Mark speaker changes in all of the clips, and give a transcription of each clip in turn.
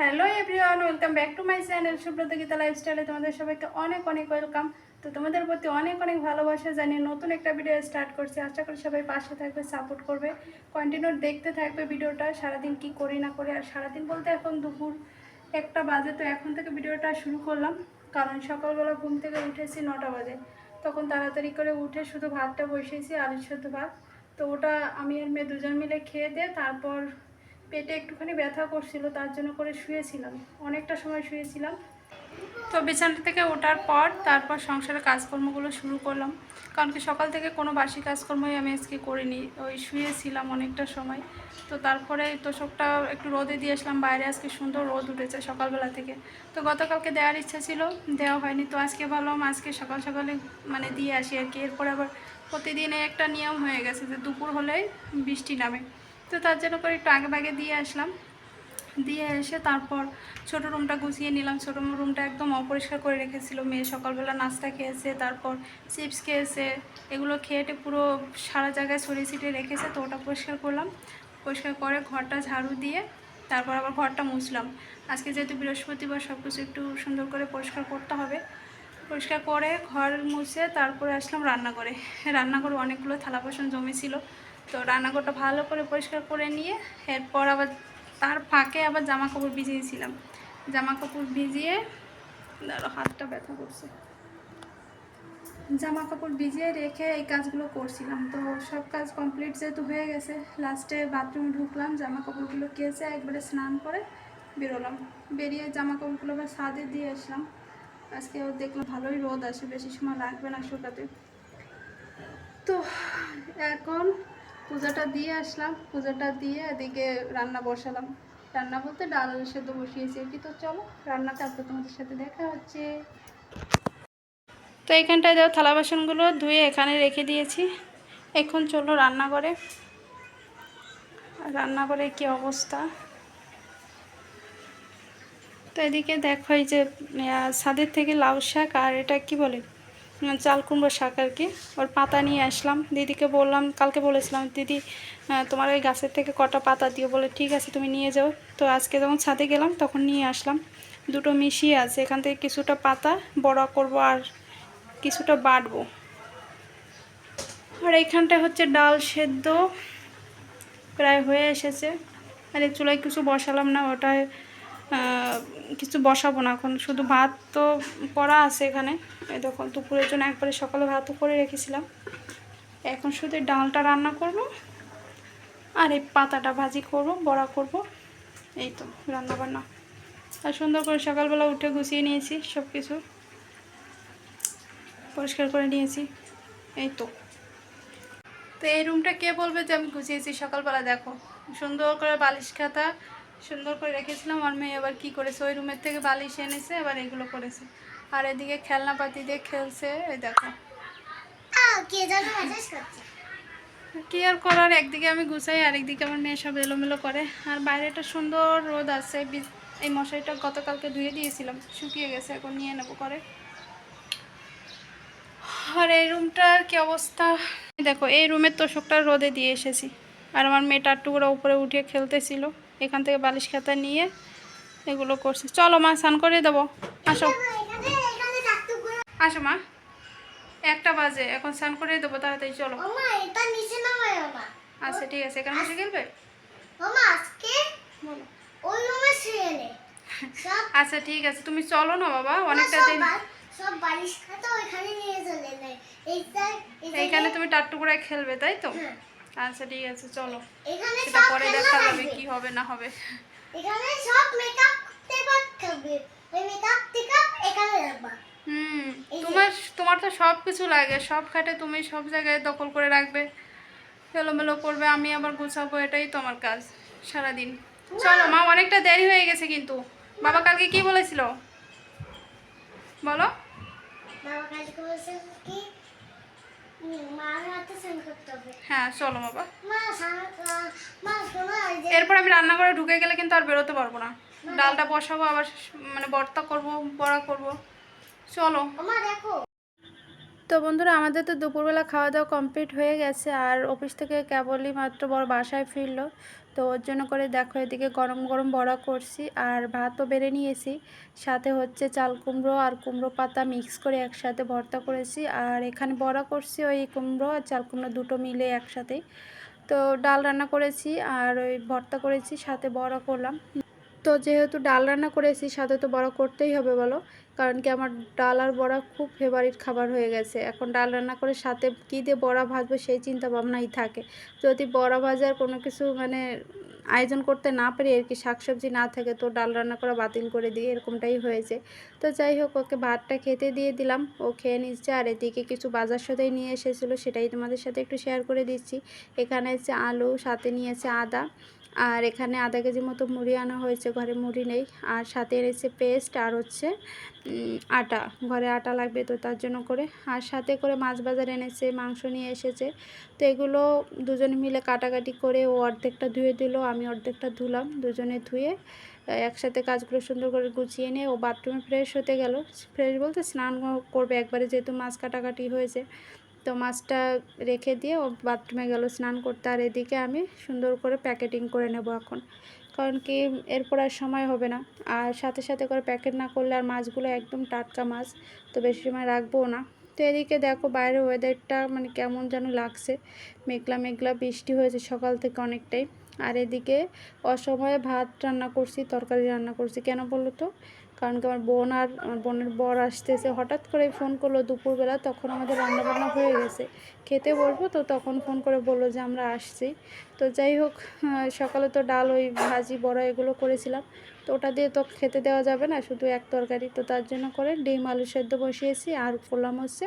Speaker 1: Hello everyone, welcome back to my channel Subrata Geeta লাইফস্টাইলে তোমাদের সবাইকে অনেক অনেক ওয়েলকাম। তো তোমাদের প্রতি অনেক অনেক ভালোবাসা জানিয়ে নতুন একটা ভিডিও স্টার্ট করছি। আশা করি সবাই পাশে থাকবে, সাপোর্ট করবে কন্টিনিউ দেখতে থাকবে ভিডিওটা, সারাদিন কি করি না করি। আর সারাদিন বলতে এখন দুপুর একটা বাজে, তো এখন থেকে ভিডিওটা শুরু করলাম। কারণ সকালবেলা ঘুম থেকে উঠেছি নটা বাজে। তখন তাড়াতাড়ি করে উঠে শুধু ভাতটা বসিয়েছি আলুর সেদ্ধ ভাত। তো ওটা আমি আর মেয়ে দুজন মিলে খেয়ে দিয়ে তারপর পেটে একটুখানি ব্যথা করছিল, তার জন্য করে শুয়েছিলাম। অনেকটা সময় শুয়েছিলাম। তো বিছানা থেকে ওঠার পর তারপর সংসারের কাজকর্মগুলো শুরু করলাম। কারণ কি সকাল থেকে কোনো বাসি কাজকর্মই আমি আজকে করিনি। ওই শুয়েছিলাম অনেকটা সময়। তো তারপরে তোষকটা একটু রোদে দিয়ে আসলাম। বাইরে আজকে সুন্দর রোদ উঠেছে সকালবেলা থেকে। তো গতকালকে দেওয়ার ইচ্ছা ছিল, দেওয়া হয়নি। তো আজকে ভাবলাম আজকে সকাল সকালে মানে দিয়ে আসি আর কি। এরপরে আবার প্রতিদিন একটা নিয়ম হয়ে গেছে যে দুপুর হলেই বৃষ্টি নামে। তো তার জন্য করে একটু আগে বাগে দিয়ে আসলাম। দিয়ে এসে তারপর ছোট রুমটা গুছিয়ে নিলাম। ছোটো রুমটা একদম অপরিষ্কার করে রেখেছিল। মেয়ে সকালবেলা নাস্তা খেয়েছে, তারপর চিপস খেয়েছে, এগুলো খেয়েটে পুরো সারা জায়গায় ছড়িয়ে ছিটিয়ে রেখেছে, তো ওটা পরিষ্কার করলাম। পরিষ্কার করে ঘরটা ঝাড়ু দিয়ে তারপর আবার ঘরটা মুছলাম। আজকে যেহেতু বৃহস্পতিবার সব কিছু একটু সুন্দর করে পরিষ্কার করতে হবে। পরিষ্কার করে ঘর মুছে তারপরে আসলাম রান্নাঘরে। রান্নাঘরে অনেকগুলো থালা বাসন জমেছিল। তো রান্নাঘরটা ভালো করে পরিষ্কার করে নিয়ে এরপর আবার তার ফাঁকে আবার জামা কাপড় ভিজিয়েছিলাম জামা কাপড় ভিজিয়ে দাঁড়ো হাতটা ব্যথা করছে। জামা কাপড় ভিজিয়ে রেখে এই কাজগুলো করছিলাম। তো সব কাজ কমপ্লিট যেহেতু হয়ে গেছে লাস্টে বাথরুমে ঢুকলাম জামা কাপড়গুলো কেচে একবারে স্নান করে বেরোলাম। বেরিয়ে জামা কাপড়গুলো আবার ছাদে দিয়ে আসলাম। আজকে দেখলাম ভালোই রোদ আসে, বেশি সময় লাগবে না শুকাতে। তো এখন পূজাটা দিয়ে আসলাম, পূজাটা দিয়ে এদিকে রান্না বসালাম। রান্না বলতে ডাল সেদ্ধ বসিয়েছি আর কি। তো চলো রান্নাটা তারপর তোমাদের সাথে দেখা হচ্ছে। তো এখানটায় দেওয়া থালা বাসনগুলো ধুয়ে এখানে রেখে দিয়েছি। এখন চলো রান্নাঘরে। রান্নাঘরে কি অবস্থা? তো এদিকে দেখো এই যে ছাদের থেকে লাউ শাক আর এটা কি বলে? চাল কুমড়ো শাক আর কি। ওর পাতা নিয়ে আসলাম। দিদিকে বললাম, কালকে বলেছিলাম, দিদি তোমার ওই গাছের থেকে কটা পাতা দিও? বলে, ঠিক আছে, তুমি নিয়ে যাও। তো আজকে যখন ছাদে গেলাম, তখন নিয়ে আসলাম। দুটো মিশিয়ে আছে। এখান থেকে কিছুটা পাতা বড়া করব আর কিছুটা বাটবো। আর এইখানটায় হচ্ছে ডাল সেদ্ধ। প্রায় হয়ে এসেছে। আর চুলায় কিছু বসালাম না, ওটায় কিছু বসাবো না। এখন শুধু ভাত তো করা আছে এখানে। এই দেখো, দুপুরের জন্য একবারে সকালে ভাতও করে রেখেছিলাম। এখন শুধু ডালটা রান্না করব আর এই পাতাটা ভাজি করব, বড়া করব। এই তো রান্না বান্না আর সুন্দর করে সকালবেলা উঠে গুছিয়ে নিয়েছি সব কিছু পরিষ্কার করে নিয়েছি। এই তো। তো এই রুমটা কে বলবে যে আমি গুছিয়েছি সকালবেলা? দেখো, সুন্দর করে বালিশ খাতা সুন্দর করে রেখেছিলাম। আর মেয়ে আবার কি করেছে? ওই রুমের থেকে বালিশ এনেছে এবার এগুলো করেছে। আর এদিকে খেলনা পাতি দিয়ে খেলছে এই দেখো।
Speaker 2: কে
Speaker 1: আর করার? একদিকে আমি গুছাই আর একদিকে আমার মেয়ে সব এলোমেলো করে। আর বাইরেটা সুন্দর রোদ আছে। এই মশারিটা গতকালকে ধুয়ে দিয়েছিলাম শুকিয়ে গেছে এখন নিয়ে নেব করে আর এই রুমটার কি অবস্থা? দেখো এই রুমের তোষকটা রোদে দিয়ে এসেছি। আর আমার মেয়েটার টুকরা উপরে উঠে খেলতেছিল। এখান থেকে বালিশ খাতা নিয়ে এগুলো করছে। চলো মা স্নান করে দেবো। আসো।
Speaker 2: করে
Speaker 1: আসো মা। একটা বাজে এখন স্নান করে দেবো তাড়াতাড়ি চলো। আচ্ছা ঠিক আছে এখানে বসে খেলবে? আচ্ছা ঠিক আছে তুমি চলো না বাবা অনেকটা দিন। এইখানে তুমি টাট্টুকুড়ায় খেলবে তাই তো?
Speaker 2: হ্যাঁ।
Speaker 1: আচ্ছা ঠিক আছে চলো। সেটা পরে দেখা যাবে। কি হবে না হবে।
Speaker 2: এখানে সব মেকআপ টেপার থাকবে ওই মেকআপ টেকআপ এখানে রাখবা।
Speaker 1: হুম তোমার তোমার তো সব কিছু লাগে। সব খাটে তুমি সব জায়গায় দখল করে রাখবে। এলোমেলো করবে আমি আবার গুছাবো এটাই তো আমার কাজ সারাদিন। চলো মা অনেকটা দেরি হয়ে গেছে কিন্তু। বাবা কালকে কি বলেছিল? বলো।
Speaker 2: বাবা কালকে বলছে কি উম, মার হাতে সেন্ড করতে হবে
Speaker 1: হ্যাঁ চলো বাবা। এরপর আমি রান্নাঘরে ঢুকে গেলে কিন্তু আর বেরোতে পারব না। ডালটা বসাবো আবার মানে বর্তা করব বড়া করব। চলো।
Speaker 2: দেখো।
Speaker 1: তো বন্ধুরা আমাদের তো দুপুরবেলা খাওয়া দাওয়া কমপ্লিট হয়ে গেছে আর অফিস থেকে কেবলই মাত্র বড় বাসায় ফিরলো। তো ওর জন্য করে দেখো এদিকে গরম গরম বড়া করছি আর ভাতও বেড়ে নিয়েছি। সাথে হচ্ছে চাল কুমড়ো আর কুমড়ো পাতা মিক্স করে একসাথে ভর্তা করেছি। আর এখানে বড়া করছি ওই কুমড়ো আর চাল কুমড়ো দুটো মিলে একসাথে। তো ডাল রান্না করেছি আর ওই ভর্তা করেছি, সাথে বড়া করলাম। তো যেহেতু ডাল রান্না করেছি, সাথে তো বড়া করতেই হবে বলো। কারণ কি আমার ডাল আর বড়া খুব ফেভারিট খাবার হয়ে গেছে। এখন ডাল রান্না করে সাথে কী দিয়ে বড়া ভাজবো সেই চিন্তা ভাবনাই থাকে। যদি বড়া ভাজার কোনো কিছু মানে আয়োজন করতে না পারি, আর কি শাকসবজি না থাকে, তো ডাল রান্না করা বাতিল করে দিই এরকমটাই হয়েছে। তো যাই হোক, ওকে ভাতটা খেতে দিয়ে দিলাম। ও খেয়ে নিচ্ছে, আর এদিকে কিছু বাজার সাথেই নিয়ে এসেছিল, সেটাই তোমাদের সাথে একটু শেয়ার করে দিচ্ছি। এখানে হচ্ছে আলু, সাথে নিয়েছে আদা। আর এখানে আধা কেজি মতো মুড়ি আনা হয়েছে, ঘরে মুড়ি নেই। আর সাথে এনেছে পেস্ট আর হচ্ছে আটা। ঘরে আটা লাগবে তো তার জন্য করে। আর সাথে করে মাছ বাজার এনেছে, মাংস নিয়ে এসেছে। তো এগুলো দুজনে মিলে কাটাকাটি করে ও অর্ধেকটা ধুয়ে দিল, আমি অর্ধেকটা ধুলাম, দুজনে ধুয়ে একসাথে কাজগুলো সুন্দর করে গুছিয়ে নিয়ে ও বাথরুমে ফ্রেশ হতে গেল। ফ্রেশ বলতে স্নান করবে, একবারে যেহেতু মাছ কাটাকাটি হয়েছে। তো মাছটা রেখে দিয়ে ও বাথরুমে গেল, স্নান করতে। আর এদিকে আমি সুন্দর করে প্যাকেটিং করে নেব এখন। কারণ কি, এরপর আর সময় হবে না। আর সাথে সাথে করে প্যাকেট না করলে আর মাছগুলো একদম টাটকা মাছ, তো বেশি সময় রাখব না। তো এদিকে দেখো বাইরের ওয়েদারটা মানে কেমন যেন লাগছে। মেঘলা মেঘলা বৃষ্টি হয়েছে সকাল থেকে অনেকটাই। আর এদিকে অসময়ে ভাত রান্না করছি, তরকারি রান্না করছি। কেন বলো তো? কারণ কি আমার বোন আর আমার বোনের বর আসতেছে, হঠাৎ করে ফোন করল দুপুরবেলা, তখন আমাদের রান্নাবান্না হয়ে গেছে। খেতে বলব তো তখন ফোন করে বলল যে আমরা আসছি। তো যাই হোক সকালে তো ডাল, ওই ভাজি, বড়া এগুলো করেছিলাম। তো ওটা দিয়ে তো খেতে দেওয়া যাবে না, শুধু এক তরকারি। তো তার জন্য করে ডিম, আলু সেদ্ধ বসিয়েছি, আর করলাম হচ্ছে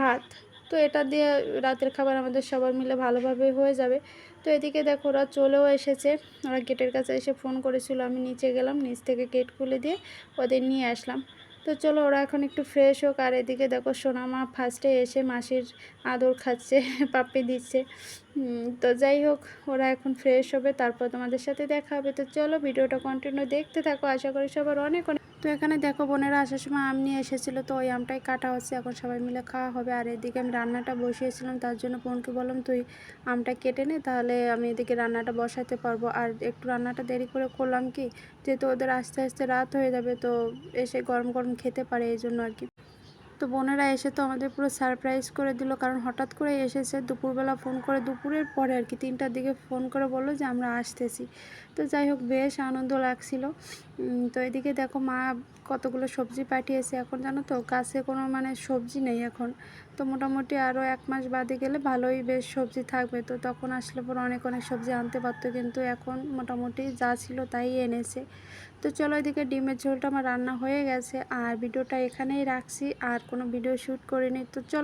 Speaker 1: ভাত। তো এটা দিয়ে রাতের খাবার আমাদের সবার মিলে ভালোভাবে হয়ে যাবে। তো এদিকে দেখো ওরা চলেও এসেছে। ওরা গেটের কাছে এসে ফোন করেছিল, আমি নিচে গেলাম, নিচ থেকে গেট খুলে দিয়ে ওদের নিয়ে আসলাম। তো চলো ওরা এখন একটু ফ্রেশ হোক, আর এদিকে দেখো সোনামা ফার্স্টে এসে মাসির আদর খাচ্ছে, পাপ্পি দিচ্ছে। তো যাই হোক, ওরা এখন ফ্রেশ হবে, তারপর তোমাদের সাথে দেখা হবে। তো চলো ভিডিওটা কন্টিনিউ দেখতে থাকো। আশা করি সবার অনেক অনেক তো এখানে দেখো বোনেরা, আসার সময় আম নিয়ে এসেছিল, তো ওই আমটাই কাটা হচ্ছে। এখন সবাই মিলে খাওয়া হবে। আর এদিকে আমি রান্নাটা বসিয়েছিলাম, তার জন্য বোনকে বললাম, তুই আমটা কেটে নে, তাহলে আমি এদিকে রান্নাটা বসাতে পারব। আর একটু রান্নাটা দেরি করে করলাম কি, যেহেতু ওদের আস্তে আস্তে রাত হয়ে যাবে, তো এসে গরম গরম খেতে পারে, এই জন্য আর কি। তো বোনেরা এসে তো আমাদের পুরো সারপ্রাইজ করে দিল। কারণ হঠাৎ করে এসেছে, দুপুরবেলা ফোন করে, দুপুরের পরে আর কি তিনটার দিকে ফোন করে বলল যে আমরা আসতেছি। তো যাই হোক, বেশ আনন্দ লাগছিল। তো এদিকে দেখো মা কতগুলো সবজি পাঠিয়েছে এখন জানো তো? কাছে কোনো মানে সবজি নেই এখন। তো মোটামুটি আরও এক মাস বাদে গেলে ভালোই বেশ সবজি থাকবে। তো তখন আসলে পর অনেক অনেক সবজি আনতে পারতো। কিন্তু এখন মোটামুটি যা ছিল তাই এনেছে। তো চলো এদিকে ডিমের ঝোলটা আমার রান্না হয়ে গেছে। আর ভিডিওটা এখানেই রাখছি। আর কোনো ভিডিও শ্যুট করিনি। তো চলো